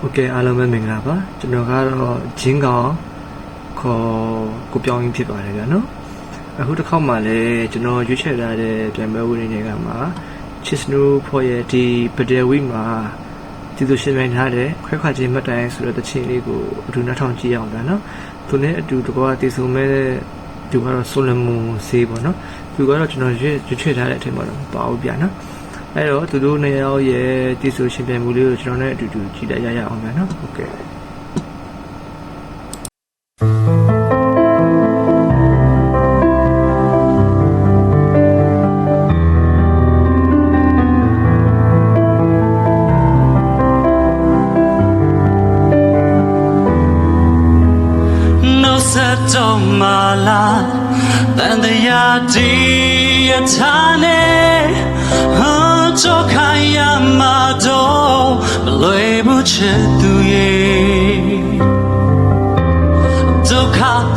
ဟုတ်ကဲ့အားလုံးပဲမင်္ဂလာပါကျွန်တော်ကတော့ဂျင်းကောင်ခေါ်ကိုပြောင်းရင်းဖြစ်ပါတယ်ဗျာနော်အခုတစ်ခေါက်မှလည်းကျွန်တော်ရွေးချယ်ထားတဲ့ပြန်ပွဲဝင်တွေကမှာချစ်စနူဖော်ရဲ့ဒီပဒယ်ဝီမှာဒီလိုရှင်ပြန်ထားတဲ့ခွဲခွာခြင်းမှတ်တိုင်ဆိုတဲ့တခြင်းလေးကိုအတူနောက်ထောင်ကြည့်အောင်ဗျာနော်သူနဲ့အတူတကွာတည်ဆုံမဲ့သူကတော့ဆိုလမွန်ဆေးပေါ့နော်သူကတော့ကျွန်တော်ရွေးရွေးချယ်ထားတဲ့အထက်မှာတော့မပါဘူးဗျာနော် အဲ့တော့သူတို့နှစ်ယောက်ရဲ့တည်ဆိုရှင်ပြမှုလေးကိုကျွန်တော်နဲ့အတူတူကြည့်လိုက်ရရအောင်ဗျာနော်ဟုတ်ကဲ့နှုတ်ဆက်တော့မလားတန်တရားဒီအထားနဲ့ ဟာကြောက်ခိုင်းရမှာတော့မလွယ်ဘူးချစ်သူရဲ့ဒုက္ခဖ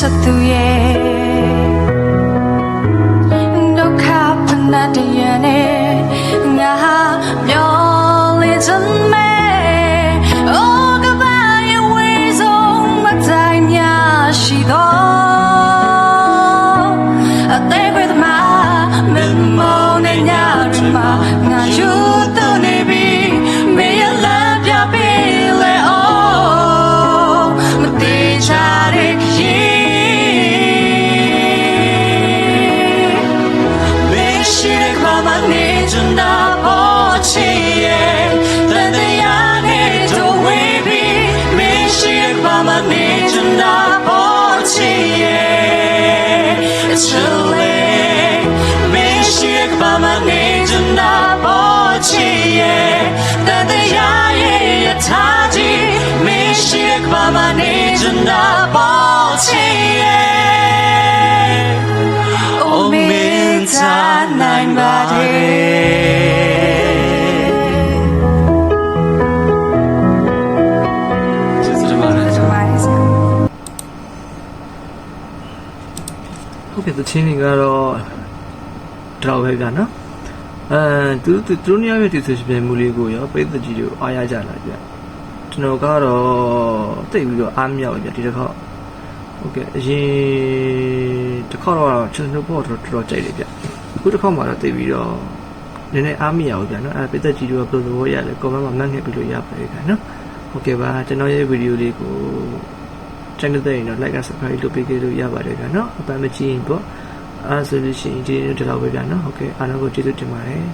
셔츠에 true. တ်ကဲ့သချင်းတွေကတော့ဒီတော့ပဲဗျာနော်အဲသူသူသူတို့နှစ်ယောက်ရဲ့တည်ဆိုရှင်ပြမှုလေးကိုရောပိတ်သက်ကြီးတွေကိုအားရကြလာဗျကျွန်တော်ကတော့တိတ်ပြီးတော့အားမြောက်ဗျဒီတစ်ခေါက်ဟုတ်ကဲ့အရင်တစ်ခေါက်တော့ကျွန်တော်ဘောတော့တော်တော်ကြိုက်တယ်ဗျအခုတစ်ခေါက်မှာတော့တိတ်ပြီးတော့နည်းနည်းအားမရဘူးဗျနော်အဲပိတ်သက်ကြီးတွေကဘယ်လိုသဘောရလဲ comment မှာမှတ်ငှက်ပြီးလို့ရပါတယ်ဗျနော်ဟုတ်ကဲ့ပါကျွန်တော်ရဲ့ဗီဒီယိုလေးကို channel တဲ့ရင်တော့ like and subscribe လုပ်ပေးခဲ့လို့ရပါတယ်ဗျာနော်အပန်းမကြည့်ရင်ပေါ့ အဲဆိုလို့ရှိရင်ဒီနေ့ဒီလောက်ပဲဗျာနော်ဟုတ်ကဲ့အားလုံးကိုကျေးဇူးတင်ပါတယ်